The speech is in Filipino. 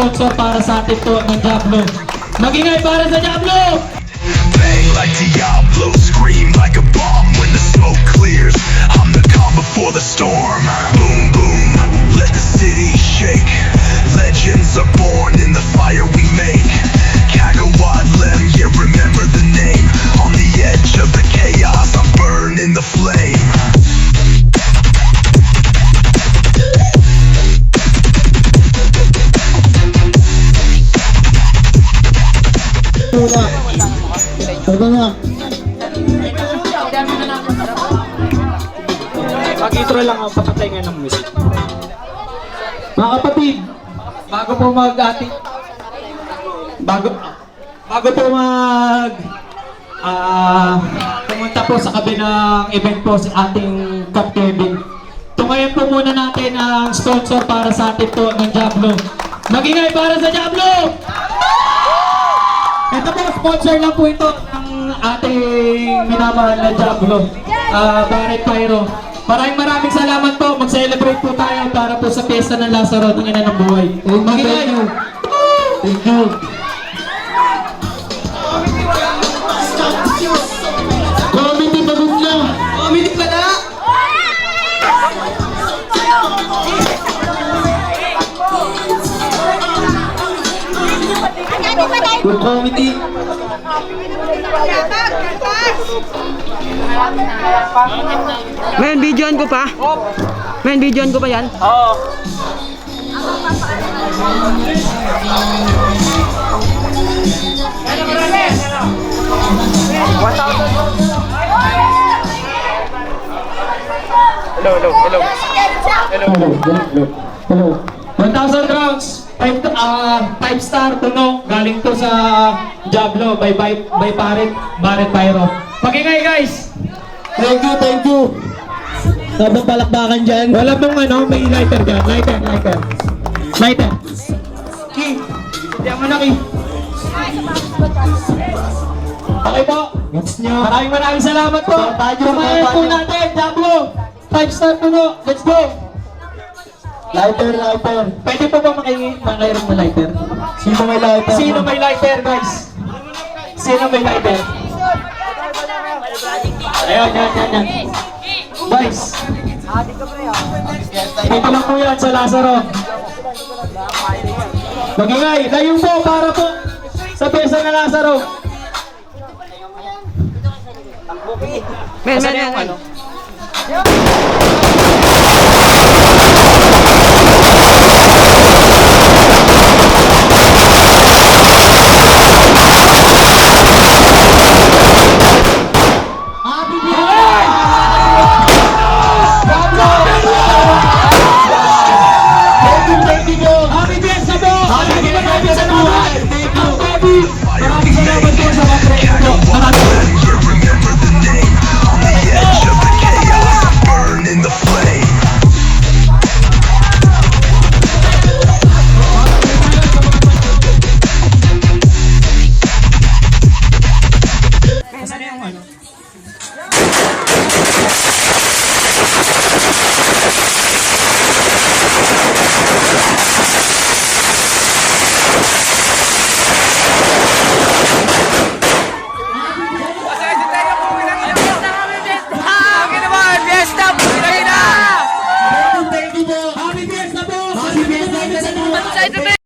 sponsor para sa ng Diablo. Magingay para sa Diablo! Bang like Diablo, scream like a bomb when the smoke clears. I'm the calm before the storm. Muna. Ito na. Mag-intro lang ako, papatay nga ng music. Mga kapatid, bago po mag ating bago bago po mag ah pumunta po sa kabilang event po sa ating Cup Kevin. Tungayan po muna natin ang sponsor para sa atin po ng Diablo. Magingay para sa Diablo! Po, sponsor lang po ito ng ating minamahal na Diablo, ah Barret Pyro. Maraming maraming salamat po. Mag-celebrate po tayo para po sa piyesta ng Lazaro ng ina ng buhay. Magingay! Thank you. Comedy pagod na. Comedy pa na! Good comedy. Men, videoan ko pa. Men, videoan ko pa yan. Oo. Hello. Hello. Hello. 1,000 5 ah 5 star tunog galing to sa Diablo by by by Barret Barret Pyro. Magingay guys. Thank you, thank you. Habang palakbakan dyan. Wala bang ano, may lighter dyan. Lighter, lighter. Lighter. Ki, hindi mo na ki. Okay po. Gets nyo. Maraming maraming salamat po. Kumain po natin, Diablo. 5 star tunog. Let's go. Lighter, lighter. Pwede po ba makinig makairam na lighter? Sino may lighter? Sino may lighter, guys? Sino may lighter? Ayun, yan, yan, yan. Guys. Dito lang po yan sa Lazaro. Magingay, layo po para po sa pesa ng Lazaro. Men, men, men.